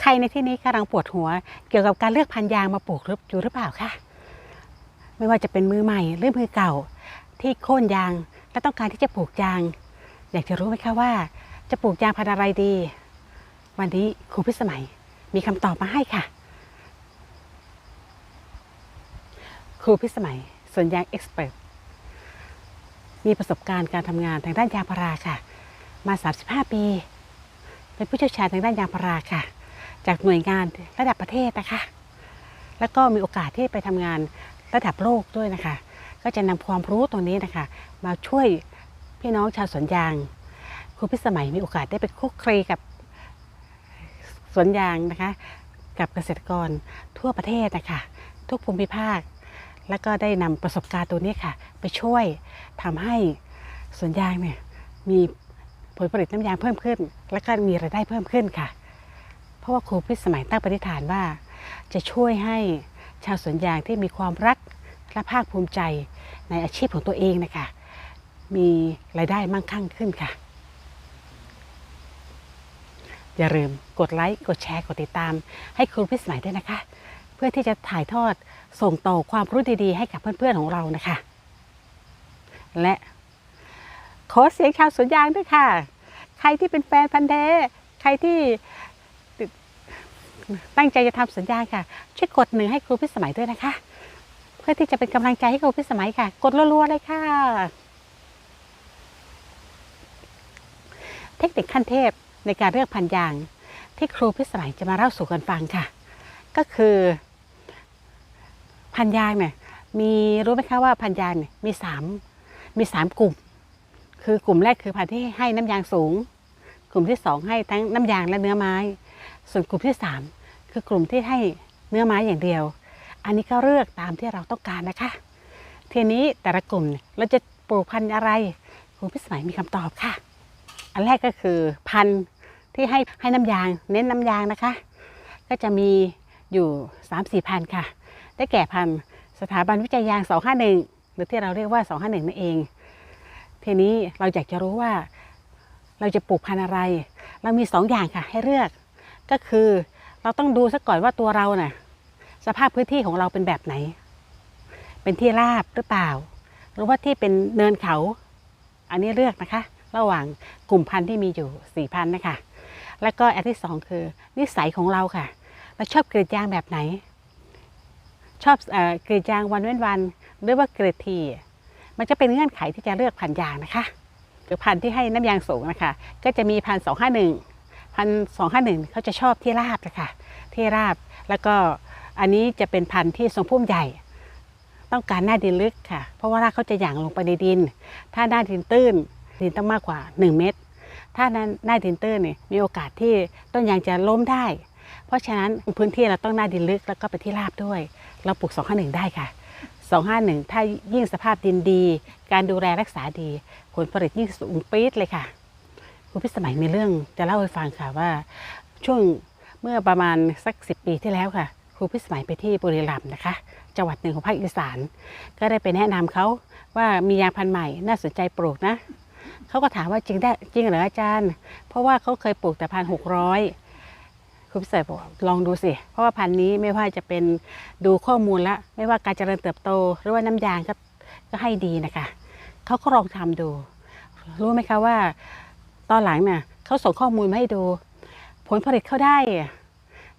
ใครในที่นี้กำลังปวดหัว เกี่ยวกับการเลือกพันยางมาปลูกหรืออยู่หรือเปล่าคะไม่ว่าจะเป็นมือใหม่หรือมือเก่า ที่โค่นยางและต้องการที่จะปลูกยาง อยากจะรู้ไหมคะว่า จะปลูกยางพันธุ์อะไรดี วันนี้ครูพิสมัยมีคำตอบมาให้ค่ะ ครูพิสมัยสวนยางเอ็กซ์เพรสมีประสบการณ์การทำงานทางด้านยางพาราค่ะ มา 35 ปี เป็นผู้เชี่ยวชาญทางด้านยางพาราค่ะ จากหน่วยงานระดับประเทศนะคะ แล้วก็มีโอกาสที่ไปทำงานระดับโลกด้วยนะคะ ก็จะนำความรู้ตรงนี้นะคะ มาช่วยพี่น้องชาวสวนยางครูพิสมัยมีโอกาสได้ไปคุกคลีกับสวนยางนะคะ กับเกษตรกรทั่วประเทศนะคะ ทุกภูมิภาค แล้วก็ได้นำประสบการณ์ตัวนี้ค่ะ ไปช่วยทำให้สวนยางเนี่ยมีผลผลิตน้ำยางเพิ่มขึ้น และก็มีรายได้เพิ่มขึ้นค่ะ ราะว่าครูพิสมัยตั้งปณิธานว่า จะช่วยให้ชาวสวนยางที่มีความรักและภาคภูมิใจในอาชีพของตัวเองนะคะมีรายได้มั่งคั่งขึ้นค่ะ อย่าลืมกดไลค์ กดแชร์ กดติดตาม ให้ครูพิสมัยด้วยนะคะ เพื่อที่จะถ่ายทอดส่งต่อความรู้ดีๆ ให้กับเพื่อนๆของเรานะคะ และขอเสียงชาวสวนยางด้วยค่ะ ใครที่เป็นแฟนพันธ์แท้ใครที่ ตั้งใจจะทำสวนยาค่ะ ช่วยกดหนึ่งให้ครูพิสมัยด้วยนะคะ เพื่อที่จะเป็นกำลังใจให้ครูพิสมัยค่ะ กดรัวๆเลยค่ะ เทคนิคขั้นเทพในการเลือกพันยาง ที่ครูพิสมัยจะมาเล่าสู่กันฟังค่ะ ก็คือพันยางเนี่ยมีรู้ไหมคะว่าพันยางเนี่ยมีสามมีสามกลุ่ม คือกลุ่มแรกคือพันที่ให้น้ำยางสูง กลุ่มที่สองให้ทั้งน้ำยางและเนื้อไม้ ส่วนกลุ่มที่สาม คือกลุ่มที่ให้เนื้อไม้อย่างเดียว อันนี้ก็เลือกตามที่เราต้องการนะคะ ทีนี้แต่ละกลุ่มเราจะปลูกพันธุ์อะไรครูพิสมัยมีคำตอบค่ะ อันแรกก็คือพันธุ์ที่ให้ให้น้ำยาง เน้นน้ำยางนะคะ ก็จะมีอยู่3 4พันธุ์ค่ะ ได้แก่พันธุ์สถาบันวิจัยยาง 251 หรือที่เราเรียกว่า 251 นั่นเอง ทีนี้เราอยากจะรู้ว่าเราจะปลูกพันธุ์อะไร เรามี2อย่างค่ะให้เลือก ก็คือ เราต้องดูซะก่อนว่าตัวเราน่ะ สภาพพื้นที่ของเราเป็นแบบไหน เป็นที่ราบหรือเปล่า หรือว่าที่เป็นเนินเขา อันนี้เลือกนะคะ ระหว่างกลุ่มพันธุ์ที่มีอยู่4พันนะคะ แล้วก็อันที่สองคือนิสัยของเราค่ะเราชอบกรีดยางแบบไหน ชอบเออกรีดยางวันเว้นวัน หรือว่ากรีดทีมันจะเป็นเงื่อนไขที่จะเลือกพันธุ์ยางนะคะ หรือพันธุ์ที่ให้น้ำยางสูงนะคะ ก็จะมีพันสองห้าหนึ่ง พันสองห้าหนึ่งเขาจะชอบที่ราบนะคะที่ราบแล้วก็อันนี้จะเป็นพันธุ์ที่ทรงพุ่มใหญ่ ต้องการหน้าดินลึกค่ะ เพราะว่ารากเขาจะหยั่งลงไปในดิน ถ้าหน้าดินตื้นดินต้องมากกว่า 1 เมตร ถ้านั้นหน้าดินตื้นเนี่ยมีโอกาสที่ต้นยางจะล้มได้ เพราะฉะนั้นพื้นที่เราต้องหน้าดินลึกแล้วก็ไปที่ราบด้วย เราปลูก 251 ได้ค่ะ 251 ถ้ายิ่งสภาพดินดี การดูแลรักษาดี ผลผลิตยิ่งสูงปี๊ดเลยค่ะ คุณพิสมัยมีเรื่องจะเล่าให้ฟังค่ะว่า ช่วงเมื่อประมาณสักสิปีที่แล้วค่ะ ครูพิสมัยไปที่บุรีรัมย์นะคะ จังหวัดหนึ่งของภาคอีสาน ก็ได้ไปแนะนำเขาว่ามียางพันธุ์ใหม่น่าสนใจปลูกนะเขาก็ถามว่าจริงได้จริงเหรออาจารย์ เพราะว่าเขาเคยปลูกแต่พันหกร้อยครูพิเศษบอกลองดูสิ เพราะว่าพันธุ์นี้ไม่ว่าจะเป็นดูข้อมูลแล้วไม่ว่าการเจริญเติบโต หรือว่าน้ำยางก็ก็ให้ดีนะคะเขาก็ลองทำดู รู้ไหมคะว่า ตอนหลังน่ะเขาส่งข้อมูลมาให้ดู ผลผลิตเขาได้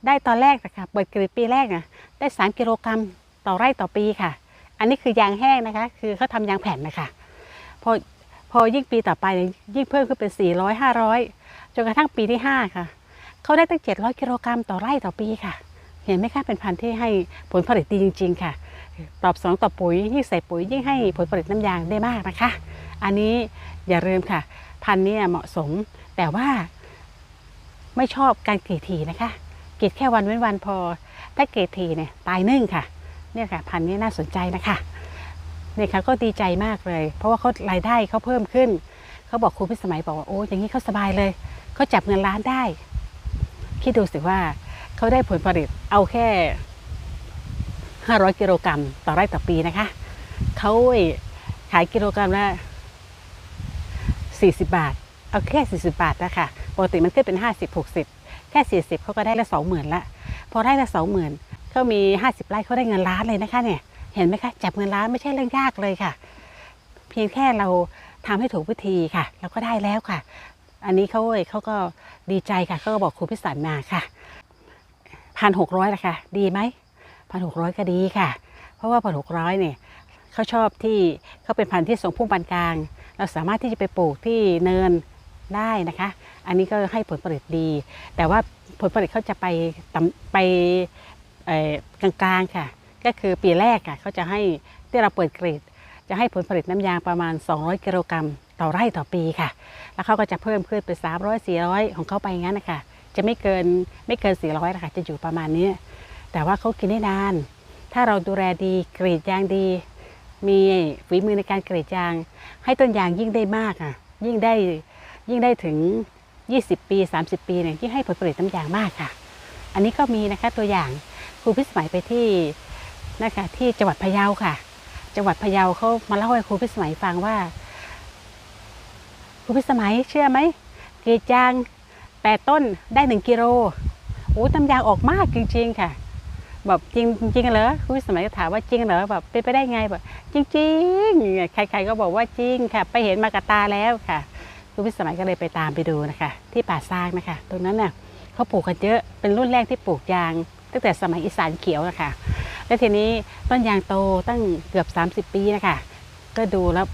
ได้ตอนแรกนะคะเปิดกรีดปีแรกนะได้ 3 กิโลกรัมต่อไร่ต่อปีค่ะ อันนี้คือยางแห้งนะคะ คือเขาทำยางแผ่นนะคะพอพอยิ่งปีต่อไปยยิ่งเพิ่มขึ้นเป็น 400 500 จนกระทั่งปีที่ 5 ค่ะ เขาได้ตั้ง 700 กิโลกรัมต่อไร่ต่อปีค่ะ เห็นไหมคะเป็นพันธุ์ที่ให้ผลผลิตดีจริง ๆ ค่ะ ตอบสนองต่อปุ๋ยยิ่งใส่ปุ๋ยยิ่งให้ผลผลิตน้ำยางได้มากนะคะ อันนี้อย่าลืมค่ะ พันธุ์นี้เหมาะสม แต่ว่าไม่ชอบการกรีดทีนะคะกรีดแค่วันเว้นวันพอ ถ้ากรีดทีเนี่ยตายนึ่งค่ะ เนี่ยค่ะ พันธุ์นี้น่าสนใจนะคะเนี่ยค่ะก็ดีใจมากเลย เพราะว่าเขารายได้เขาเพิ่มขึ้น เขาบอกครูพิสมัยบอกว่าโอ้อย่างนี้เขาสบายเลยเขาจับเงินล้านได้คิดดูสิว่าเขาได้ผลผลิตเอาแค่ 500 กิโลกรัมต่อไร่ต่อปีนะคะเขาขายกิโลกรัมละ 40 บาท เอาแค่ 40 บาทนะคะปกติมันขึ้นเป็น 50 60 แค่ 40เขาก็ได้ละสองหมื่นละพอได้ละสองหมื่นเขามี 50ไร่เขาได้เงินล้านเลยนะคะเนี่ยเห็นไหมคะจับเงินล้านไม่ใช่เรื่องยากเลยค่ะ เพียงแค่เราทำให้ถูกวิธีค่ะ เราก็ได้แล้วค่ะ อันนี้เขาเว้ยเขาก็ดีใจค่ะเขาก็บอกครูพิสันมาค่ะพันหกร้อยละค่ะ ดีไหมพันหกร้อยก็ดีค่ะ เพราะว่าพันหกร้อยเนี่ยเขาชอบที่เขาเป็นพันธุ์ที่ทรงพุ่มปานกลาง เราสามารถที่จะไปปลูกที่เนินได้นะคะ อันนี้ก็ให้ผลผลิตดี แต่ว่าผลผลิตเขาจะไปไปกลางๆค่ะ ก็คือปีแรกค่ะเขาจะให้ที่เราเปิดกรีดจะให้ผลผลิตน้ำยางประมาณ 200 กิโลกรัมต่อไร่ต่อปีค่ะ แล้วเขาก็จะเพิ่มขึ้นไป300 400 ของเขาไปงั้นนะคะ จะไม่เกินไม่เกิน 400นะคะจะอยู่ประมาณนี้ แต่ว่าเขากินได้นาน ถ้าเราดูแลดีกรีดยางดี มีฝีมือในการกรีดยาง ให้ต้นยางยิ่งได้มากอะ ยิ่งได้ยิ่งได้ถึง 20 ปี 30 ปีเนี่ยยิ่งให้ผลผลิตน้ำยางมากค่ะ อันนี้ก็มีนะคะตัวอย่างครูพิสมัยไปที่นะคะที่จังหวัดพะเยาค่ะ จังหวัดพะเยาเขามาเล่าให้ครูพิสมัยฟังว่าครูพิสมัยเชื่อไหมกรีดยางแปดต้นได้หนึ่งกิโลโอ้น้ำยางออกมากจริงๆค่ะ แบบจริงจริงเหรอครูพิสมัยก็ถามว่าจริงเหรอแบบเป็นไปได้ไงแบบจริงๆใครๆก็บอกว่าจริงค่ะ ไปเห็นมากับตาแล้วค่ะครูพิสมัยก็เลยไปตามไปดูนะคะ ที่ป่าซางนะคะตรงนั้นน่ะเขาปลูกกันเยอะเป็นรุ่นแรกที่ปลูกยาง ตั้งแต่สมัยอีสานเขียวนะคะแล้วทีนี้ต้นยางโตตั้งเกือบ 30 ปีนะคะก็ดูแล้ว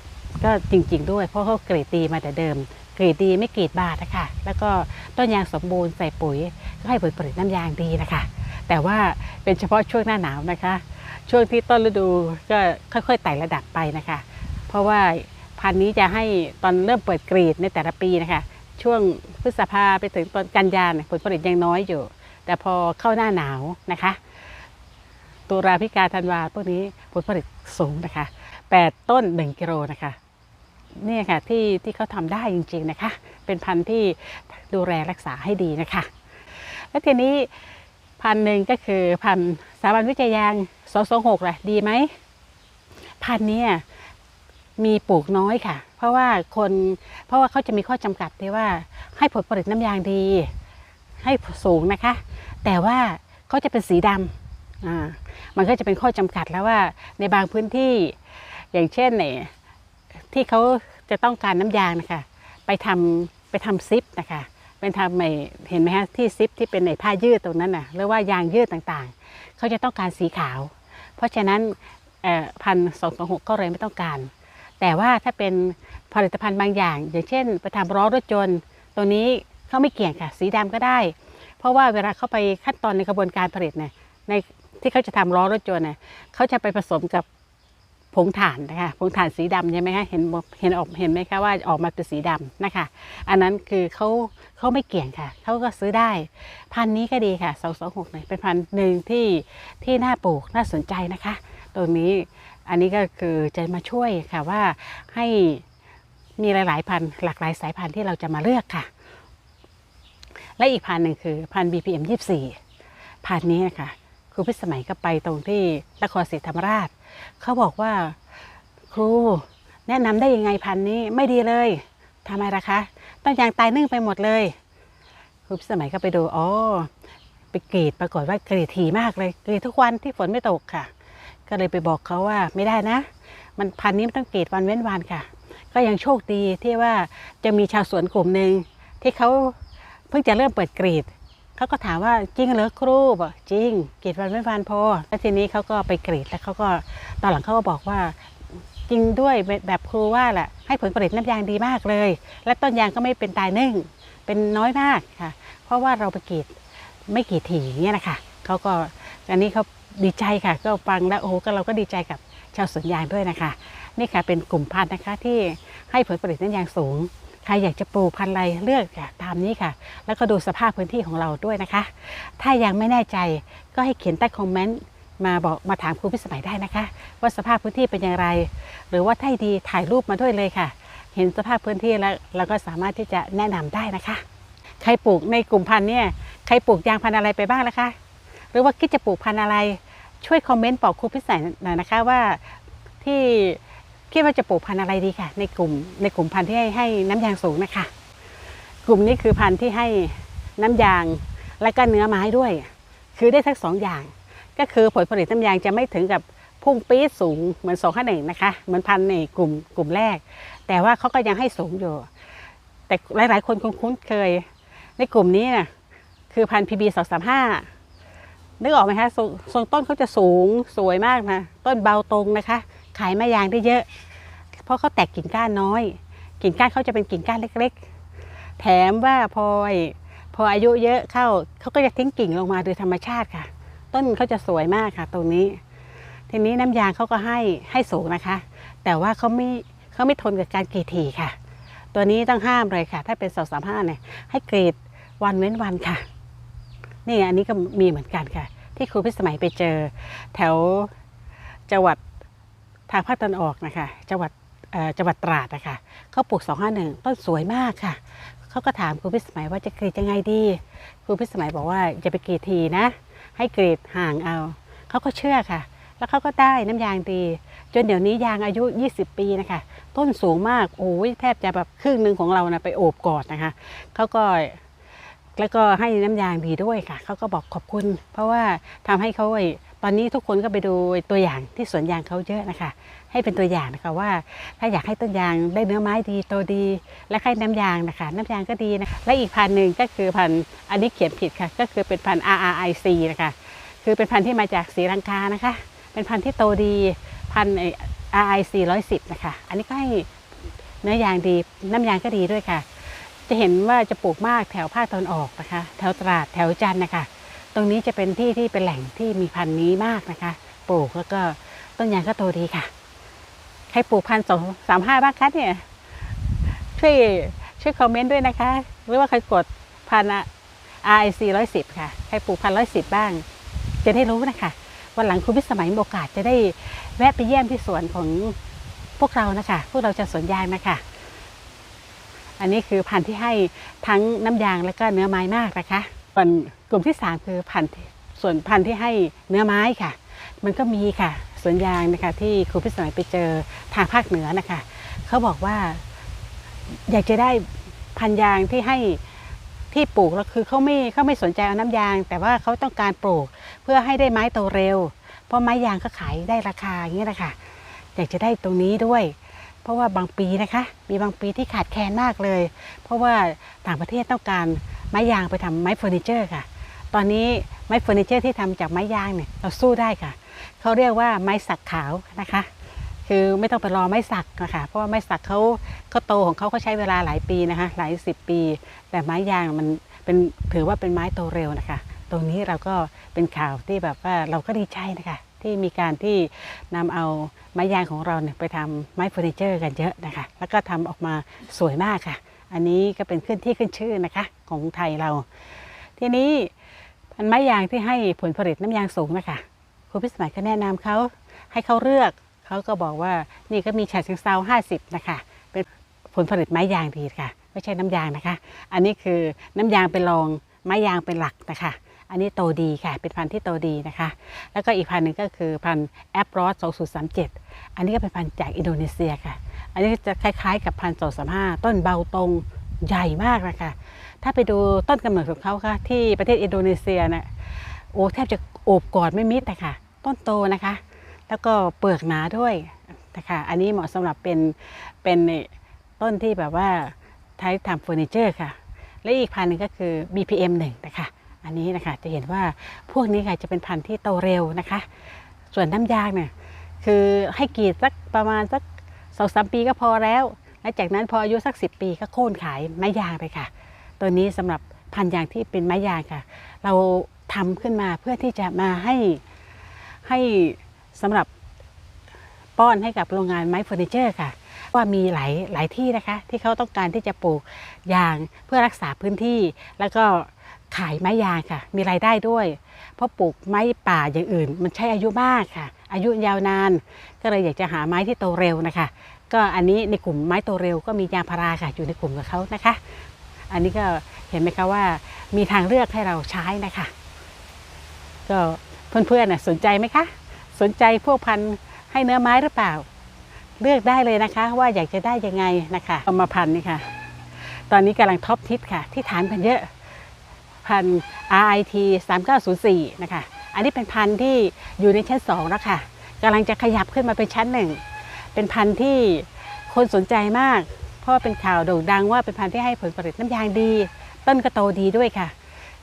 ก็จริง ๆ ด้วยเพราะเขาเกรีดดีมาแต่เดิมกรีดดีไม่กรีดบาดนะคะแล้วก็ต้นยางสมบูรณ์ใส่ปุ๋ย ก็ให้ผลผลิตน้ำยางดีนะคะ แต่ว่าเป็นเฉพาะช่วงหน้าหนาวนะคะ ช่วงที่ต้นฤดูก็ค่อยๆไต่ระดับไปนะคะ เพราะว่าพันธุ์นี้จะให้ตอนเริ่มเปิดกรีดในแต่ละปีนะคะ ช่วงพฤษภาไปถึงตอนกันยานผลผลิตยังน้อยอยู่ แต่พอเข้าหน้าหนาวนะคะตุลาพิกาธันวาพวกนี้ผลผลิตสูงนะคะ 8 ต้น 1 กิโลนะคะนี่ค่ะที่ที่เขาทำได้จริง ๆนะคะ เป็นพันธุ์ที่ดูแลรักษาให้ดีนะคะ แล้วทีนี้ พันหนึ่งก็คือพันสถาบันวิจัยยาง226ล่ะดีไหมพันนี้มีปลูกน้อยค่ะ เพราะว่าคนเพราะว่าเขาจะมีข้อจำกัดที่ว่าให้ผลผลิตน้ำยางดี ให้สูงนะคะ แต่ว่าเขาจะเป็นสีดำอ่ามันก็จะเป็นข้อจำกัดแล้วว่าในบางพื้นที่อย่างเช่นเนี่ยที่เขาจะต้องการน้ำยางนะคะ ไปทำไปทำซิปนะคะ เป็นทำไอเห็นไหมฮะที่ซิปที่เป็นในผ้ายืดตรงนั้นน่ะหรือว่ายางยืดต่างๆ เขาจะต้องการสีขาว เพราะฉะนั้นพันสองสองหกก็เลยไม่ต้องการ แต่ว่าถ้าเป็นผลิตภัณฑ์บางอย่าง อย่างเช่นไปทำล้อรถยนต์ตัวนี้เขาไม่เกี่ยงค่ะ สีดำก็ได้ เพราะว่าเวลาเขาไปขั้นตอนในกระบวนการผลิตเนี่ยในที่เขาจะทำล้อรถยนต์เนี่ยเขาจะไปผสมกับ งถ่านนะคะผงถ่านสีดำใช่ไหมคะเห็นเห็นออกเห็นไหมคะว่าออกมาเป็นสีดำนะคะ อันนั้นคือเขาเขาไม่เกี่ยงค่ะเขาก็ซื้อได้ พันนี้ก็ดีค่ะสองสองหกเนี่ยเป็นพันหนึ่งที่ที่น่าปลูกน่าสนใจนะคะ ตรงนี้อันนี้ก็คือจะมาช่วยค่ะว่าให้มีหลาย ๆ พันหลากหลายสายพันธุ์ที่เราจะมาเลือกค่ะ และอีกพันหนึ่งคือพัน BPM 24พันนี้นะคะครูพิสมัยก็ไปตรงที่นครศรีธรรมราช เขาบอกว่า ครูแนะนำได้ยังไงพันนี้ไม่ดีเลยทำไมล่ะคะต้นยางตายนึ่งไปหมดเลยครูพิสมัยก็ไปดูอ๋อไปกรีดปรากฏว่ากรีดถี่มากเลยกรีดทุกวันที่ฝนไม่ตกค่ะ ก็เลยไปบอกเขาว่าไม่ได้นะ มันพันนี้มันต้องกรีดวันเว้นวันค่ะ ก็ยังโชคดีที่ว่าจะมีชาวสวนกลุ่มหนึ่งที่เขาเพิ่งจะเริ่มเปิดกรีด เขาก็ถามว่าจริงเหรอครูบอกจริงกรีดวันไม่วันพอแล้วทีนี้เขาก็ไปกรีดแล้วเขาก็ตอนหลังเขาก็บอกว่าจริงด้วยแบบครูว่าแหละให้ผลผลิตน้ำยางดีมากเลย และต้นยางก็ไม่เป็นตายนึ่งเป็นน้อยมากค่ะ เพราะว่าเราไปกรีดไม่กรีดถี่อย่างเงี้ยนะคะเขาก็อันนี้เขาดีใจค่ะ ก็ฟังแล้วโอ้โหก็เราก็ดีใจกับชาวสวนยางด้วยนะคะ นี่ค่ะเป็นกลุ่มพันธุ์นะคะที่ให้ผลผลิตน้ำยางสูง ใครอยากจะปลูกพันธุ์อะไรเลือกค่ะตามนี้ค่ะ แล้วก็ดูสภาพพื้นที่ของเราด้วยนะคะ ถ้ายังไม่แน่ใจก็ให้เขียนใต้คอมเมนต์มาบอกมาถามครูพิสมัยได้นะคะ ว่าสภาพพื้นที่เป็นอย่างไร หรือว่าถ้าดีถ่ายรูปมาด้วยเลยค่ะ เห็นสภาพพื้นที่แล้วเราก็สามารถที่จะแนะนำได้นะคะ ใครปลูกในกลุ่มพันธุ์เนี่ยใครปลูกยางพันธุ์อะไรไปบ้างล่ะคะ หรือว่าคิดจะปลูกพันธุ์อะไร ช่วยคอมเมนต์บอกครูพิสัยหน่อยนะคะว่าที่ คิดว่าจะปลูกพันธุ์อะไรดีค่ะ ในกลุ่มในกลุ่มพันธุ์ที่ให้ให้น้ำยางสูงนะคะ กลุ่มนี้คือพันธุ์ที่ให้น้ำยางและก็เนื้อไม้ด้วย คือได้ทั้งสองอย่าง ก็คือผลผลิตน้ำยางจะไม่ถึงกับพุ่งปี๊ดสูงเหมือนสองข้าหนึ่งนะคะ เหมือนพันธุ์ในกลุ่มกลุ่มแรก แต่ว่าเขาก็ยังให้สูงอยู่ แต่หลาย ๆ คนคงคุ้นเคย ในกลุ่มนี้นะคือพันธุ์พีบีสองสามห้านึกออกไหมคะทรงต้นเขาจะสูงสวยมากนะ ต้นเบาตรงนะคะ ขายไม้ยางได้เยอะ เพราะเขาแตกกิ่งก้านน้อย กิ่งก้านเขาจะเป็นกิ่งก้านเล็ก ๆ แถมว่าพอพออายุเยอะเข้าเขาก็จะทิ้งกิ่งลงมาโดยธรรมชาติค่ะ ต้นเขาจะสวยมากค่ะ ตรงนี้ ทีนี้น้ำยางเขาก็ให้ให้สูงนะคะ แต่ว่าเขาไม่เขาไม่ทนกับการกรีดถี่ค่ะ ตัวนี้ต้องห้ามเลยค่ะ ถ้าเป็นสองสามห้าเนี่ยให้กรีดวันเว้นวันค่ะ นี่อันนี้ก็มีเหมือนกันค่ะ ที่ครูพิสมัยไปเจอ แถวจังหวัด ทางภาคตะวันออกนะคะจังหวัดจังหวัดตราดนะคะเขาปลูกสองห้าหนึ่งต้นสวยมากค่ะ เขาก็ถามครูพิสมัยว่าจะกรีดยังไงดี ครูพิสมัยบอกว่าจะไปกรีดทีนะ ให้กรีดห่างเอา เขาก็เชื่อค่ะ แล้วเขาก็ได้น้ำยางดี จนเดี๋ยวนี้ยางอายุ 20 ปีนะคะ ต้นสูงมาก โอ้ยแทบจะแบบครึ่งหนึ่งของเรานะไปโอบกอดนะคะ เขาก็แล้วก็ให้น้ำยางดีด้วยค่ะ เขาก็บอกขอบคุณ เพราะว่าทำให้เขา ตอนนี้ทุกคนก็ไปดูตัวอย่างที่สวนยางเขาเยอะนะคะ ให้เป็นตัวอย่างนะคะว่า ถ้าอยากให้ต้นยางได้เนื้อไม้ดีโตดี และให้น้ำยางนะคะ น้ำยางก็ดีนะและอีกพันหนึ่งก็คือพันอันนี้เขียนผิดค่ะ ก็คือเป็นพัน RRIC นะคะ คือเป็นพันที่มาจากศรีลังกานะคะ เป็นพันที่โตดีพันไอ้ RIC 110นะคะ อันนี้ก็ให้เนื้อยางดีน้ำยางก็ดีด้วยค่ะ จะเห็นว่าจะปลูกมากแถวภาคตะวันออกนะคะ แถวตราดแถวจันนะคะ ตรงนี้จะเป็นที่ที่เป็นแหล่งที่มีพันธุ์นี้มากนะคะ ปลูกแล้วก็ต้นยางก็โตดีค่ะ ใครปลูกพันสองสามห้าบ้างคะเนี่ย ช่วยช่วยคอมเมนต์ด้วยนะคะ หรือว่าใครกดพัน RIC ร้อยสิบค่ะ ใครปลูกพันร้อยสิบบ้าง จะได้รู้นะคะ วันหลังคุณพิสมัยมีโอกาสจะได้แวะไปเยี่ยมที่สวนของพวกเรานะคะ พวกเราจะสวนยางนะคะ อันนี้คือพันธุ์ที่ให้ทั้งน้ำยางและก็เนื้อไม้มากนะคะส่วน กลุ่มที่สามคือพันธุ์ส่วนพันธุ์ที่ให้เนื้อไม้ค่ะ มันก็มีค่ะสวนยางนะคะที่ครูพิสมัยไปเจอทางภาคเหนือนะคะเขาบอกว่าอยากจะได้พันธุ์ยางที่ให้ที่ปลูกแล้วคือเขาไม่เขาไม่สนใจเอาน้ำยาง แต่ว่าเขาต้องการปลูกเพื่อให้ได้ไม้โตเร็ว เพราะไม้ยางก็ขายได้ราคาอย่างนี้ยนะคะอยากจะได้ตรงนี้ด้วย เพราะว่าบางปีนะคะ มีบางปีที่ขาดแคลนมากเลย เพราะว่าต่างประเทศต้องการไม้ยางไปทำไม้เฟอร์นิเจอร์ค่ะ ตอนนี้ไม้เฟอร์นิเจอร์ที่ทำจากไม้ยางเนี่ยเราสู้ได้ค่ะ เขาเรียกว่าไม้สักขาวนะคะ คือไม่ต้องไปรอไม้สักนะคะเพราะว่าไม้สักเขาเขาโตของเขาเขาใช้เวลาหลายปีนะคะ หลายสิบปี แต่ไม้ยางมันเป็นถือว่าเป็นไม้โตเร็วนะคะ ตรงนี้เราก็เป็นข่าวที่แบบว่าเราก็ดีใจนะคะที่มีการที่นำเอาไม้ยางของเราเนี่ยไปทำไม้เฟอร์นิเจอร์กันเยอะนะคะ แล้วก็ทำออกมาสวยมากค่ะ อันนี้ก็เป็นขึ้นที่ขึ้นชื่อนะคะของไทยเรา ทีนี้ พันไม้ยางที่ให้ผลผลิตน้ำยางสูงนะคะครูพิสมัยก็แนะนำเขาให้เขาเลือกเขาก็บอกว่านี่ก็มีฉาเชิงเซาห้าสิบนะคะ เป็นผลผลิตไม้ยางดีค่ะ ไม่ใช่น้ำยางนะคะ อันนี้คือน้ำยางเป็นรองไม้ยางเป็นหลักนะคะ อันนี้โตดีค่ะ เป็นพันธุ์ที่โตดีนะคะ แล้วก็อีกพันธุ์หนึ่งก็คือพันธุ์แอปรอสสองศูนย์สามเจ็ดอันนี้ก็เป็นพันธุ์จากอินโดนีเซียค่ะ อันนี้จะคล้ายๆ กับพันธุ์สองสามห้าต้นเบาตรงใหญ่มากนะคะ ถ้าไปดูต้นกำเนิดของเขาค่ะ ที่ประเทศอินโดนีเซียนะโอ้แทบจะโอบกอดไม่มิดนะคะต้นโตนะคะ แล้วก็เปลือกหนาด้วยนะคะอันนี้เหมาะสำหรับเป็นเป็นต้นที่แบบว่าใช้ทำเฟอร์นิเจอร์ค่ะ และอีกพันธุ์หนึ่งก็คือ BPM 1นะคะอันนี้นะคะจะเห็นว่าพวกนี้ค่ะจะเป็นพันธุ์ที่โตเร็วนะคะ ส่วนน้ำยางเนี่ยคือให้กีดสักประมาณสักสองสามปีก็พอแล้ว และจากนั้นพออายุสักสิปีก็โค่นขายไม้ยางไปค่ะ ตัวนี้สำหรับพันยางที่เป็นไม้ยางค่ะ เราทำขึ้นมาเพื่อที่จะมาให้ให้สำหรับป้อนให้กับโรงงานไม้เฟอร์นิเจอร์ค่ะ ว่ามีหลายหลายที่นะคะ ที่เขาต้องการที่จะปลูกยางเพื่อรักษาพื้นที่ แล้วก็ขายไม้ยางค่ะ มีรายได้ด้วย เพราะปลูกไม้ป่าอย่างอื่น มันใช้อายุมากค่ะ อายุยาวนาน ก็เลยอยากจะหาไม้ที่โตเร็วนะคะ ก็อันนี้ในกลุ่มไม้โตเร็วก็มียางพาราค่ะ อยู่ในกลุ่มกับเขานะคะ อันนี้ก็เห็นไหมคะว่ามีทางเลือกให้เราใช้นะคะ ก็เพื่อนๆสนใจไหมคะ สนใจพวกพันธุ์ให้เนื้อไม้หรือเปล่า เลือกได้เลยนะคะ ว่าอยากจะได้ยังไงนะคะเอามาพันธุ์นี่ค่ะ ตอนนี้กำลังท็อปทิปค่ะ ที่ถามกันเยอะพันธุ์ RIT 3904 นะคะ อันนี้เป็นพันธุ์ที่อยู่ในชั้น 2 แล้วค่ะกำลังจะขยับขึ้นมาเป็นชั้นหนึ่งเป็นพันธุ์ที่คนสนใจมาก พราะว่าเป็นข่าวโด่งดังว่าเป็นพันธุ์ที่ให้ผลผลิตน้ำยางดี ต้นก็โตดีด้วยค่ะ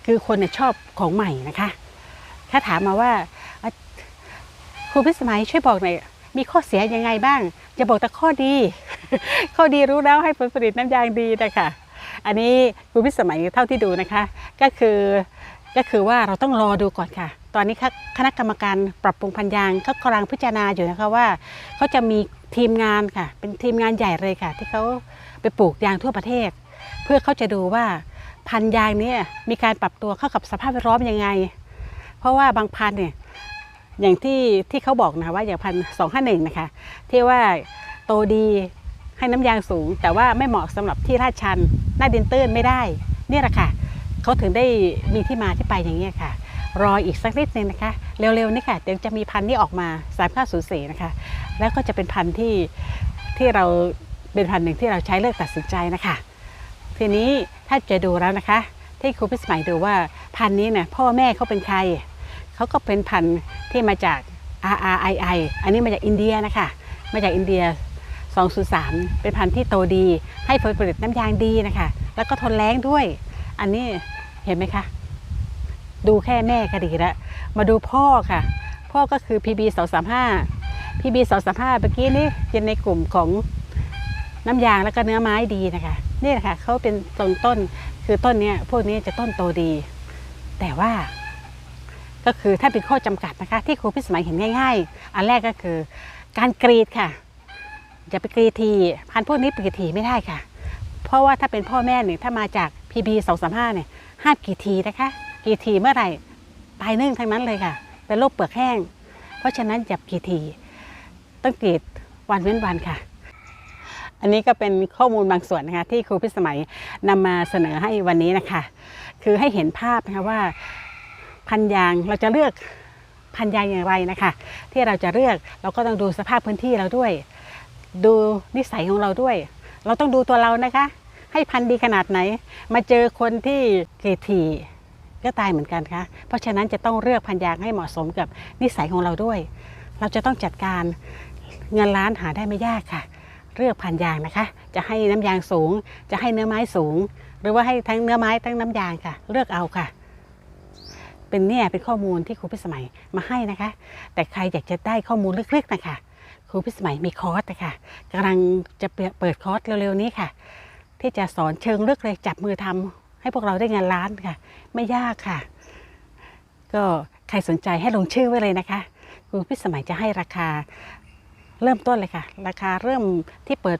คือคนเนี่ยชอบของใหม่นะคะถ้าถามมาว่าครูพิสมัยช่วยบอกหน่อยมีข้อเสียยังไงบ้าง จะบอกแต่ข้อดี ข้อดีรู้แล้วให้ผลผลิตน้ำยางดีนะคะอันนี้ครูพิสมัยเท่าที่ดูนะคะ ก็คือก็คือว่าเราต้องรอดูก่อนค่ะ ตอนนี้คณะกรรมการปรับปรุงพันยางเขากำลังพิจารณาอยู่นะคะว่าเขาจะมี ทีมงานค่ะ เป็นทีมงานใหญ่เลยค่ะ ที่เขาไปปลูกยางทั่วประเทศ เพื่อเขาจะดูว่าพันยางเนี่ยมีการปรับตัวเข้ากับสภาพแวดล้อมยังไง เพราะว่าบางพันเนี่ยอย่างที่ที่เขาบอกนะว่าอย่างพันสองห้าหนึ่งนะคะที่ว่าโตดีให้น้ำยางสูง แต่ว่าไม่เหมาะสำหรับที่ลาดชัน หน้าดินตื้นไม่ได้เนี่ยแหละค่ะเขาถึงได้มีที่มาที่ไปอย่างนี้ค่ะ รออีกสักนิดนึงนะคะ เร็วๆนี่ค่ะเดี๋ยวจะมีพันธุ์นี้ออกมา3ามข้าศูนย์สี่นะคะ แล้วก็จะเป็นพันธุ์ที่ที่เราเป็นพันธุ์หนึ่งที่เราใช้เลือกตัดสินใจนะคะ ทีนี้ถ้าจะดูแล้วนะคะ ที่ครูพิสมัยดูว่าพันธุ์นี้เนี่ยพ่อแม่เขาเป็นใครเขาก็เป็นพันธุ์ที่มาจาก RRII อันนี้มาจากอินเดียนะคะ มาจากอินเดีย 203 เป็นพันธุ์ที่โตดี ให้ผลผลิตน้ำยางดีนะคะ แล้วก็ทนแรงด้วย อันนี้เห็นไหมคะ ดูแค่แม่ก็ดีแล้วมาดูพ่อค่ะ พ่อก็คือ PB 235 PB 235เมื่อกี้นี่เป็นในกลุ่มของน้ำยางแล้วก็เนื้อไม้ดีนะคะนี่แหละค่ะเขาเป็นต้นต้นคือต้นเนี้ยพวกนี้จะต้นโตดี แต่ว่า ก็คือถ้าเป็นข้อจำกัดนะคะ ที่ครูพิสมัยเห็นง่าย ๆ อันแรกก็คือ การกรีดค่ะอย่าไปกรีดทีพันพวกนี้กรีดทีไม่ได้ค่ะ เพราะว่าถ้าเป็นพ่อแม่เนี่ยถ้ามาจาก PB 235เนี่ยห้ามกรีดทีนะคะ กรีดทีเมื่อไหร่ตายนึ่งทั้งนั้นเลยค่ะ เป็นโรคเปลือกแห้ง เพราะฉะนั้นอย่ากรีดทีต้องกรีดวันเว้นวันค่ะ อันนี้ก็เป็นข้อมูลบางส่วนนะคะที่ครูพิสมัยนำมาเสนอให้วันนี้นะคะ คือให้เห็นภาพนะคะว่าพันยางเราจะเลือกพันยางอย่างไรนะคะ ที่เราจะเลือกเราก็ต้องดูสภาพพื้นที่เราด้วย ดูนิสัยของเราด้วย เราต้องดูตัวเรานะคะ ให้พันธุ์ดีขนาดไหน มาเจอคนที่เกรดที ก็ตายเหมือนกันค่ะเพราะฉะนั้นจะต้องเลือกพันยางให้เหมาะสมกับนิสัยของเราด้วย เราจะต้องจัดการเงินล้านหาได้ไม่ยากค่ะ เลือกพันยางนะคะ จะให้น้ำยางสูง จะให้เนื้อไม้สูง หรือว่าให้ทั้งเนื้อไม้ทั้งน้ำยางค่ะ เลือกเอาค่ะ เป็นเนี่ยเป็นข้อมูลที่ครูพิสมัยมาให้นะคะ แต่ใครอยากจะได้ข้อมูลลึกๆนะคะครูพิสมัยมีคอร์สนะคะกำลังจะเปิดคอร์สเร็วๆนี้ค่ะ ที่จะสอนเชิงลึกเลยจับมือทำ ให้พวกเราได้เงินล้านค่ะ ไม่ยากค่ะ ก็ใครสนใจให้ลงชื่อไว้เลยนะคะครูพิสมัยจะให้ราคาเริ่มต้นเลยค่ะ ราคาเริ่มที่เปิด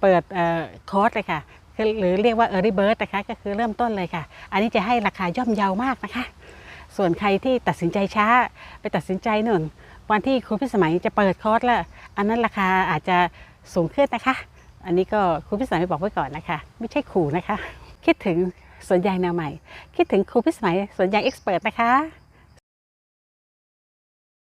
เปิดออคอร์สเลยค่ะคือหรือเรียกว่า Early Bird นะคะก็คือเริ่มต้นเลยค่ะ อันนี้จะให้ราคาย่อมเยาวมากนะคะ ส่วนใครที่ตัดสินใจช้าไปตัดสินใจหนุนวันที่ครูพิสมัยจะเปิดคอร์สแล้ว อันนั้นราคาอาจจะสูงขึ้นนะคะ อันนี้ก็ครูพิสมัยบอกไว้ก่อนนะคะ ไม่ใช่ขู่นะคะ คิดถึงสวนยางแนวใหม่ คิดถึงครูพิสมัยสวนยางเอ็กซ์เพรสนะคะ